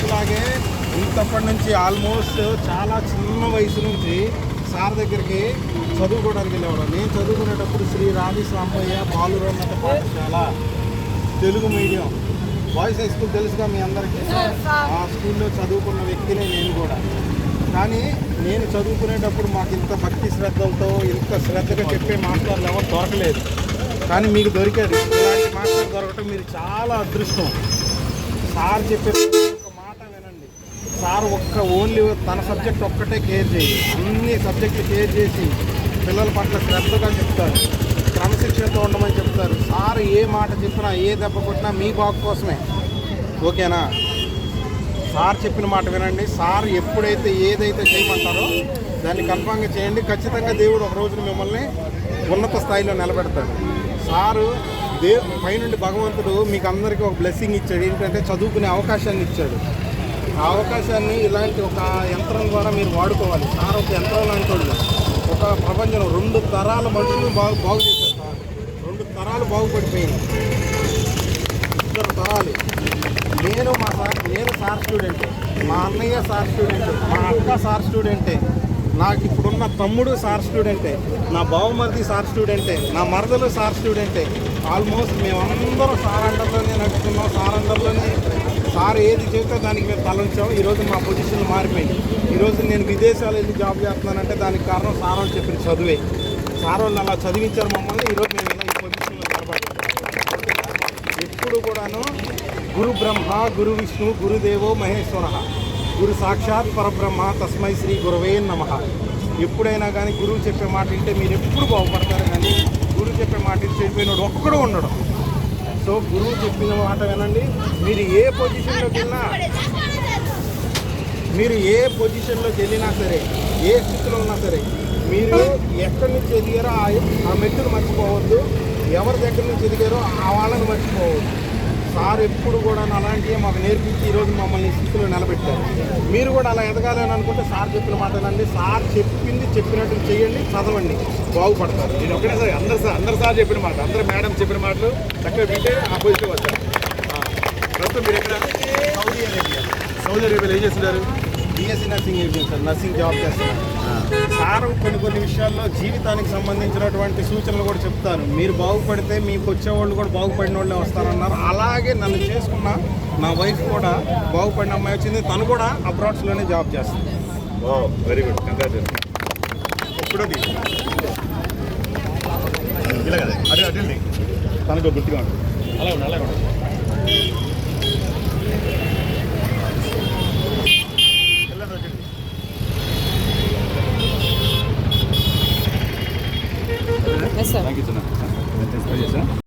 మీకులాగే ఇంతప్పటి నుంచి ఆల్మోస్ట్ చాలా చిన్న వయసు నుంచి సార్ దగ్గరికి చదువుకోవడానికి వెళ్ళేవాడు నేను చదువుకునేటప్పుడు శ్రీ రావి సాంబయ్య బాలురోన్నత పాఠశాల Telugu medium. Boys high school తెలుసుగా మీ అందరికీ? ఆ స్కూల్లో చదువుకున్న వ్యక్తినే నేను కూడా. కానీ నేను చదువుకునేటప్పుడు మాకు ఇంత భక్తి శ్రద్ధలతో ఇంత శ్రద్ధగా చెప్పే మాస్టర్లు ఎవరు దొరకలేదు. కానీ మీకు దొరికారు. ఇలాంటి మాస్టర్ దొరకటం మీరు చాలా అదృష్టం. సార్ చెప్పే ప్రతి ఒక్క మాట వినండి సార్ ఒక్క ఓన్లీ తన సబ్జెక్ట్ ఒక్కటే కేర్ చేయి. అన్ని సబ్జెక్టులు కేర్ చేసి పిల్లల పట్ల శ్రద్ధగా చెప్తారు. క్రమశిక్షణతో ఉండమని చెప్తారు. సార్ ఏ మాట చెప్పినా ఏ దెబ్బ కొట్టినా మీ బాగు కోసమే. ఓకేనా? సార్ చెప్పిన మాట వినండి. సార్ ఎప్పుడైతే ఏదైతే చేయమంటారో దాన్ని కన్ఫామ్గా చేయండి. ఖచ్చితంగా దేవుడు ఒక రోజున మిమ్మల్ని ఉన్నత స్థాయిలో నిలబెడతాడు. సారు దేవు పైనుండి భగవంతుడు మీకు అందరికీ ఒక బ్లెస్సింగ్ ఇచ్చాడు. ఏంటంటే చదువుకునే అవకాశాన్ని ఇచ్చాడు. ఆ అవకాశాన్ని ఇలాంటి ఒక యంత్రం ద్వారా మీరు వాడుకోవాలి. సార్ ఒక యంత్రం లాంటి వాళ్ళు. ఒక ప్రపంచం రెండు తరాల మనుషులు బాగు బాగు చేశారు సార్. రెండు తరాలు బాగుపడిపోయింది ఇద్దరు తరాలు. నేను మా సార్ నేను సార్ స్టూడెంట్. మా అన్నయ్య సార్ స్టూడెంట్. మా అక్క సార్ స్టూడెంటే. నాకు ఇప్పుడున్న తమ్ముడు సార్ స్టూడెంటే. నా బావమరిది సార్ స్టూడెంటే. నా మరదలు సార్ స్టూడెంటే. ఆల్మోస్ట్ మేమందరం సార్ అండర్లోనే నడుస్తున్నాం. సార్ అండర్లోనే సార్ ఏది చెబితే దానికి మేము తలంచాం ఈరోజు మా పొజిషన్లు మారిపోయింది. ఈరోజు నేను విదేశాలు వెళ్ళి జాబ్ చేస్తున్నానంటే దానికి కారణం సార్ వాళ్ళు చెప్పిన చదువే. సార్ వాళ్ళు అలా చదివించారు మమ్మల్ని ఈరోజు మేము ఇలా ఈ పొజిషన్లో నిలబడ్డాం. ఎప్పుడు కూడాను గురు బ్రహ్మ గురు విష్ణు గురుదేవో మహేశ్వర. గురు సాక్షాత్ పరబ్రహ్మ తస్మై శ్రీ గురవే నమ. ఎప్పుడైనా కానీ గురువు చెప్పే మాట వింటే మీరు ఎప్పుడు బాగుపడతారు కానీ గురువు చెప్పే మాట వింటే ఒక్కడూ ఒక్కడు ఉండడం. సో గురువు చెప్పిన మాట వినండి. మీరు ఏ పొజిషన్లోకి వెళ్ళినా మీరు ఏ పొజిషన్లోకి వెళ్ళినా సరే ఏ స్థితిలో ఉన్నా సరే మీరు ఎక్కడి నుంచి ఎదిగారో ఆ- ఆ మెట్టును మర్చిపోవద్దు. ఎవరి దగ్గర నుంచి ఎదిగారో ఆ వాళ్ళని మర్చిపోవద్దు. సార్ ఎప్పుడు కూడా అలాంటివి మాకు నేర్పించి ఈరోజు మమ్మల్ని స్థితిలో నిలబెట్టారు. మీరు కూడా అలా ఎదగాలని అనుకుంటే సార్ చెప్పిన మాటలండి సార్ చెప్పింది చెప్పినట్టు చేయండి చదవండి. బాగుపడతారు. నేను ఒకటే సార్ అందరు సార్ అందరు సార్ చెప్పిన మాట అందరు మేడం చెప్పిన మాటలు చక్కగా వింటే ఆ పొజిషన్ వచ్చారు. ప్రస్తుతం మీరు ఎక్కడ? Saudi Arabia. సౌదీ అరేబియాలో ఏం చేస్తున్నారు? బీఎస్సీ నర్సింగ్ అయిపోయింది సార్ నర్సింగ్ జాబ్ చేస్తున్నారు సార్ కొన్ని కొన్ని విషయాల్లో జీవితానికి సంబంధించినటువంటి సూచనలు కూడా చెప్తారు. మీరు బాగుపడితే మీకు వచ్చేవాళ్ళు కూడా బాగుపడిన వాళ్ళే వస్తారన్నారు. అలాగే నన్ను చేసుకున్న నా వైఫ్ కూడా బాగుపడిన అమ్మాయి వచ్చింది. తను కూడా అబ్రాడ్స్లోనే జాబ్ చేస్తుంది. వెరీ గుడ్ కంగ్రాచులేషన్ ఎప్పుడది ఇలా కదా. అదే అదే తనకు గుర్తుగా ఉంటుంది అలా ఉండి అలా ఉండి. సార్